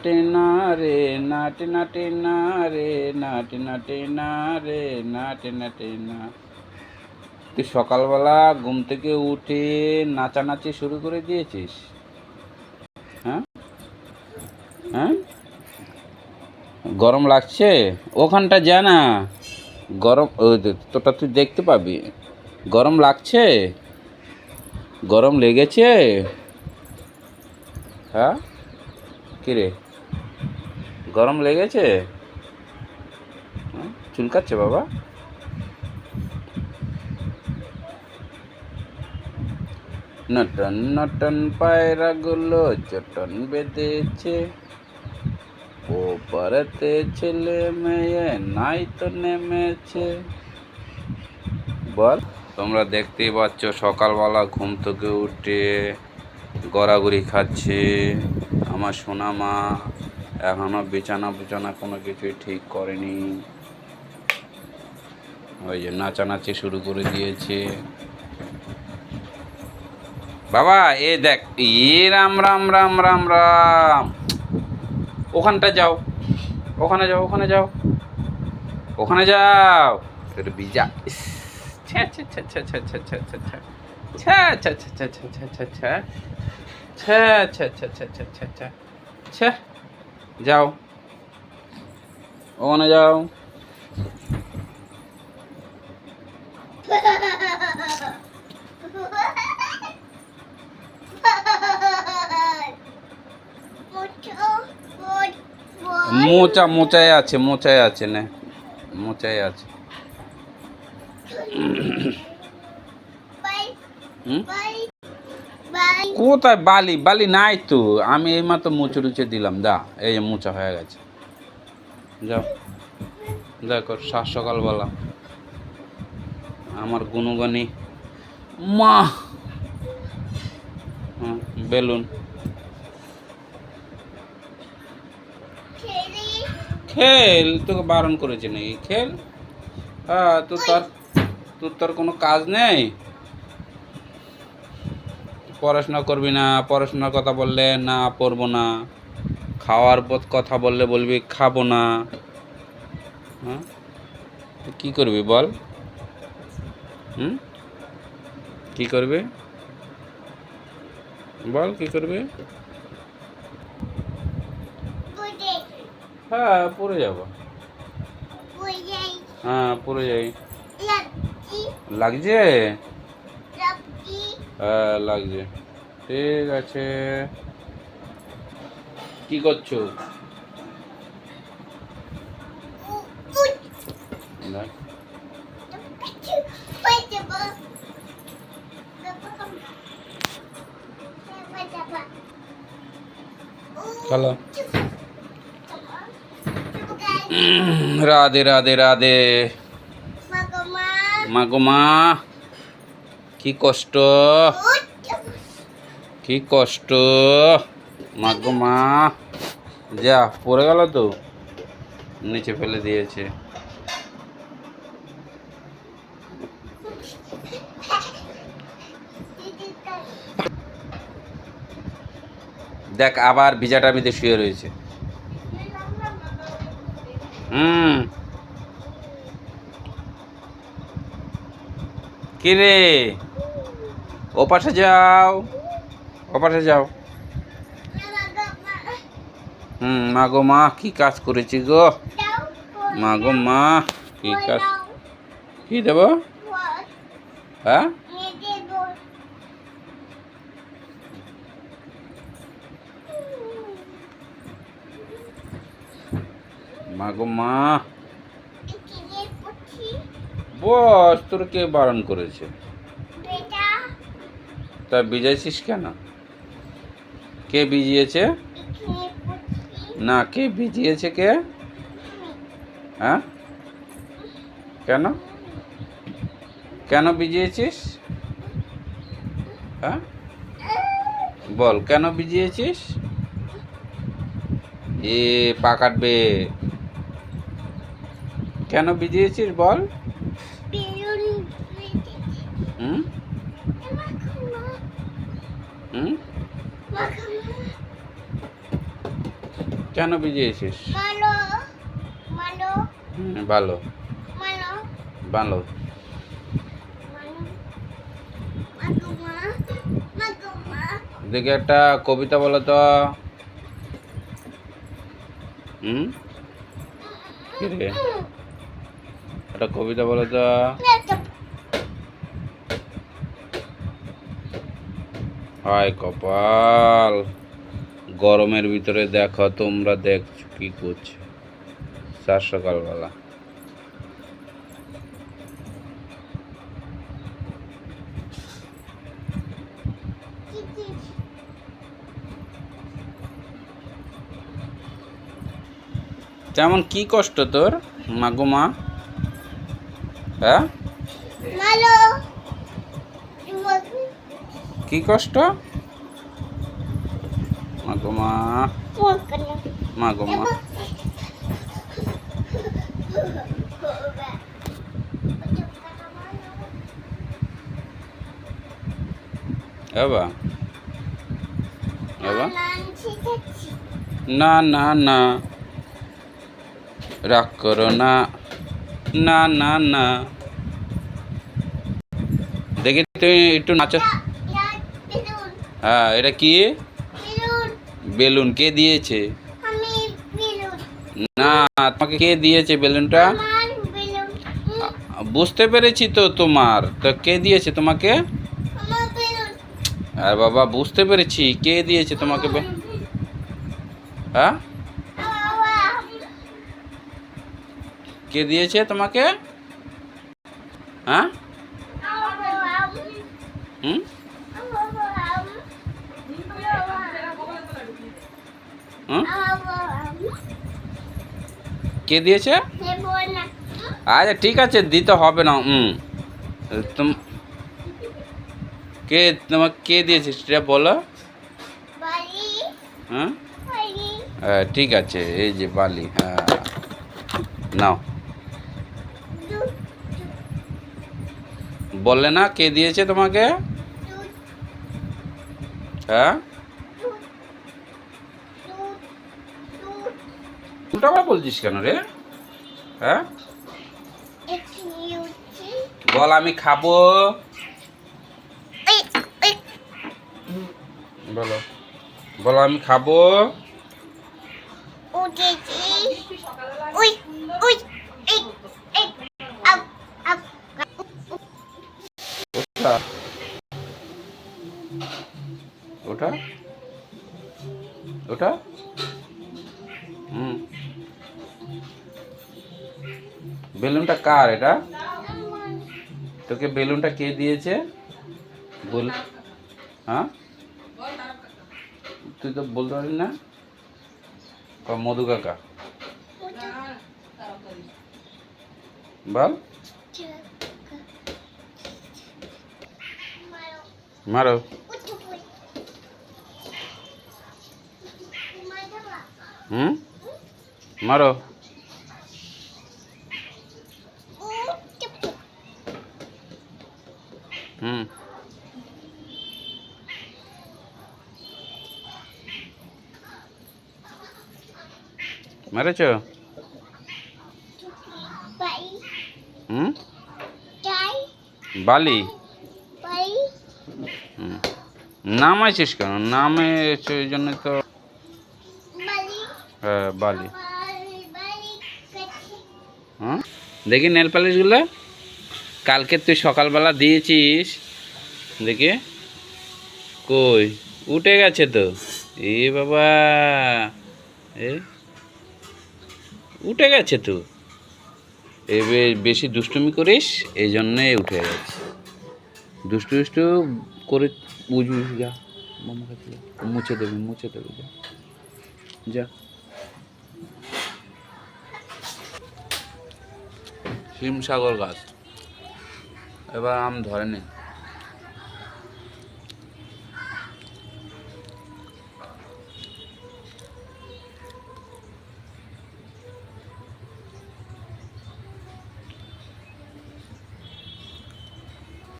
নাটে না রে নাটে নাটে না রে নাটে নাটে না রে নাটে নাটে না। তুই সকালবেলা ঘুম থেকে উঠে নাচানাচি শুরু করে দিয়েছিস? হ্যাঁ? হ্যাঁ? গরম লাগছে? ওখানটা যা না। গরম তোটা তুই দেখতে পাবি। গরম লাগছে? গরম লেগেছে? হ্যাঁ? কিরে? গরম লেগেছে? হ্যাঁ? চুলকাচ্ছে বাবা। নটন নটন পায়রাগুলো চটন বেঁধেছে। ও পারতে ছেলে মেয়ে নাই তো নেমেছে। বল। তোমরা দেখতেই পাচ্ছ সকালবেলা ঘুম থেকে উঠে গড়াগড়ি খাচ্ছে আমার সোনা মা এখনও বিছানা বিছানা কোনো কিছুই ঠিক করেনি ওই যে নাচানাচি শুরু করে দিয়েছে বাবা এ দেখ এ রাম রাম রাম রাম রাম ওখানটা যাও ওখানে যাও ওখানে যাও ওখানে যাও তোর বিজা ইস, ছ্যা, ছ্যা, ছ্যা, ছ্যা, ছ্যা, ছ্যা, ছ্যা, ছ্যা, ছ্যা। ছ্যা, ছ্যা, ছ্যা, ছ্যা, যাও ওখানে যাও মোচা মোচায় আছে মোচায় আছে না মোচায় আছে হুম কোথায়? বালি বালি নাই তো। আমি এইমাত্র মুচে টুচে দিলাম দা। এই যে মোচা হয়ে গেছে। যাও। দেখো সাত সকালবেলা। আমার গুনুগানি মা! বেলুন। খেল। তোকে বারণ করেছে নাকি? খেল? হ্যাঁ তো তোর তোর তোর কোনো কাজ নেই? পড়াশোনা করবি না পড়াশোনার কথা বললে না পড়ব না। খাওয়ার পথ কথা বললে বলবি খাব না। হ্যাঁ? কী করবি বল? হুম? কী করবি? বল কী করবি? হ্যাঁ পড়ে যাব। হ্যাঁ পড়ে যাই। লাগছে? লাগছে। ঠিক আছে। কি করছ? চলো। রাধে রাধে রাধে। মা। গো মা। কি কষ্ট? কি কষ্ট? মা মা। যা, পড়ে গেল তো? নিচে ফেলে দিয়েছে। দেখ, আবার ভিজাটা ভিজে শুয়ে রয়েছে। হুম। কি রে ও পাশে যাও। ও পাশে যাও। হুম, মা গো মা, কি কাজ করেছি গো? মা গো মা, কি কাজ? কি দেব? হ্যাঁ? মা গো মা। বস, তোর কে বারণ করেছে? তা ভিজাইছিস কেন? কে ভিজিয়েছে না, কে ভিজিয়েছে কে? হ্যাঁ? কেন? কেন ভিজিয়েছিস হ্যাঁ? বল, কেন ভিজিয়েছিস এ পা কাটবে কেন ভিজিয়েছিস বল হুম হুম কেন ভিজিয়েছিস? ভালো ভালো মাগুমা মাগুমা একটা কবিতা বলো তো। হুম? একটা কবিতা বলো তো। হায় কপাল। গরমের ভিতরে দেখো তোমরা দেখছ কি করছ। চার সকালবেলা তেমন কি কষ্ট তোর? মাগো মা? হ্যাঁ? কি কষ্ট? না না না। রাগ করো না। না না না। দেখি তুমি একটু নাচো। হ্যাঁ এটা কি? বেলুন। কে দিয়েছে? না তোমাকে কে দিয়েছে বেলুনটা? বুঝতে পেরেছি তো তোমার। তো কে দিয়েছে তোমাকে? আর বাবা বুঝতে পেরেছি। কে দিয়েছে তোমাকে হ্যাঁ? কে দিয়েছে তোমাকে? হ্যাঁ? হুম? কে দিয়েছে? আচ্ছা ঠিক আছে, দিতে হবে না, হুম। তুম, কে, তোমাকে কে দিয়েছে সেটা বলো। হ্যাঁ হ্যাঁ ঠিক আছে, এই যে বালি হ্যাঁ। নাও। বললে না, কে দিয়েছে তোমাকে? হ্যাঁ? উল্টা আবার বলছিস কেন রে? হ্যাঁ? বল আমি খাব। বলো। বলো আমি খাব। ওটা? ওটা? ওটা? হুম। বেলুনটা কার এটা? তোকে বেলুনটা কে দিয়েছে? বল। হ্যাঁ? তুই তো বলতে পারবি না? মধু কাকা। বল। মারো। হুম? মারো। হুম। মেরেছ? হুম? বালি? হুম। নামাইছিস কেন? নামে সেই জন্য তো। হ্যাঁ বালি। হুম? দেখি নেল পালিশগুলো। কালকে তুই সকালবেলা দিয়েছিস? দেখি। কই? উঠে গেছে তো। এ বাবা। এ। উঠে গেছে তো। এ বেশি দুষ্টুমি করিস এই জন্যে উঠে গেছে। দুষ্টু দুষ্টু করে বুঝবি, যা। মামার কাছে যা। মুছে দেবে মুছে দেবে, যা। যা। হিমসাগর গাছ। এবার আম ধরে নি